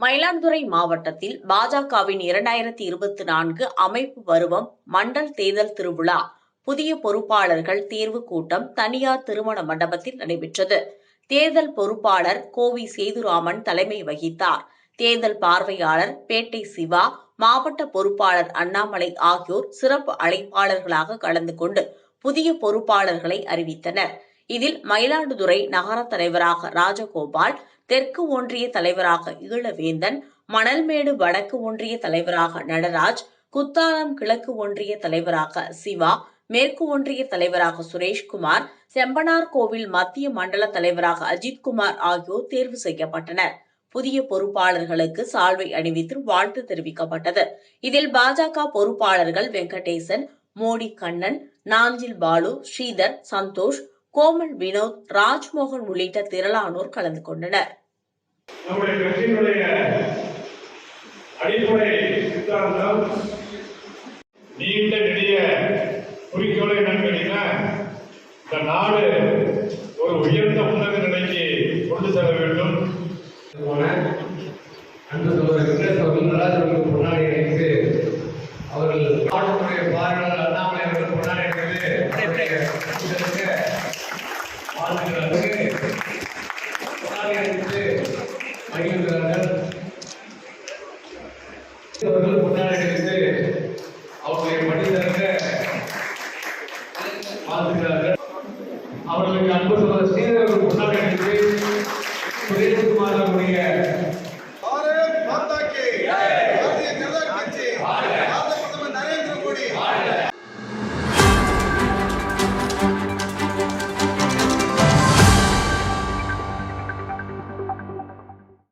மயிலாடுதுறை மாவட்டத்தில் பாஜகவின் இரண்டாயிரத்தி இருபத்தி நான்கு அமைப்பு பருவம் மண்டல் தேர்தல் திருவிழா புதிய பொறுப்பாளர்கள் தேர்வு கூட்டம் தனியார் திருமண மண்டபத்தில் நடைபெற்றது. தேர்தல் பொறுப்பாளர் கோவி சேதுராமன் தலைமை வகித்தார். தேர்தல் பார்வையாளர் பேட்டை சிவா மாவட்ட பொறுப்பாளர் அண்ணாமலை ஆகியோர் சிறப்பு அழைப்பாளர்களாக கலந்து கொண்டு புதிய பொறுப்பாளர்களை அறிவித்தனர். இதில் மயிலாடுதுறை நகர தலைவராக ராஜகோபால் தெற்கு ஒன்றிய தலைவராக ஈழவேந்தன் மணல்மேடு வடக்கு ஒன்றிய தலைவராக நடராஜ் குத்தாலம் கிழக்கு ஒன்றிய தலைவராக சிவா மேற்கு ஒன்றிய தலைவராக சுரேஷ்குமார் செம்பனார் கோவில் மத்திய மண்டல தலைவராக அஜித்குமார் ஆகியோர் தேர்வு செய்யப்பட்டனர். புதிய பொறுப்பாளர்களுக்கு சால்வை அணிவித்து வாழ்த்து தெரிவிக்கப்பட்டது. இதில் பாஜக பொறுப்பாளர்கள் வெங்கடேசன் மோடி கண்ணன் நாஞ்சில் பாலு ஸ்ரீதர் சந்தோஷ் கோமல் வினோத் ராஜ்மோகன் உள்ளிட்ட திரளானோர் கலந்து கொண்டனர். நம்முடைய கட்சியினுடைய அடிப்படை சித்தாந்தம் நீண்ட நெடிய குறிக்கோளை என்னன்னு இந்த நாடு ஒரு உயர்ந்த உன்னத நிலைக்கு கொண்டு செல்ல வேண்டும். சகோதரர் அவர்கள் முன்னாடி இணைந்து அவர்கள் மாவட்டத்துடைய பார்வையாளர் அண்ணாமலை அவர்கள் முன்னாடி இணைந்து அவருடைய முன்னாடி இருந்து அவருடைய மனிதர்க வாழ்த்துகிறார்கள். அவர்களுக்கு அன்பு சொல்ல சீரர்கள்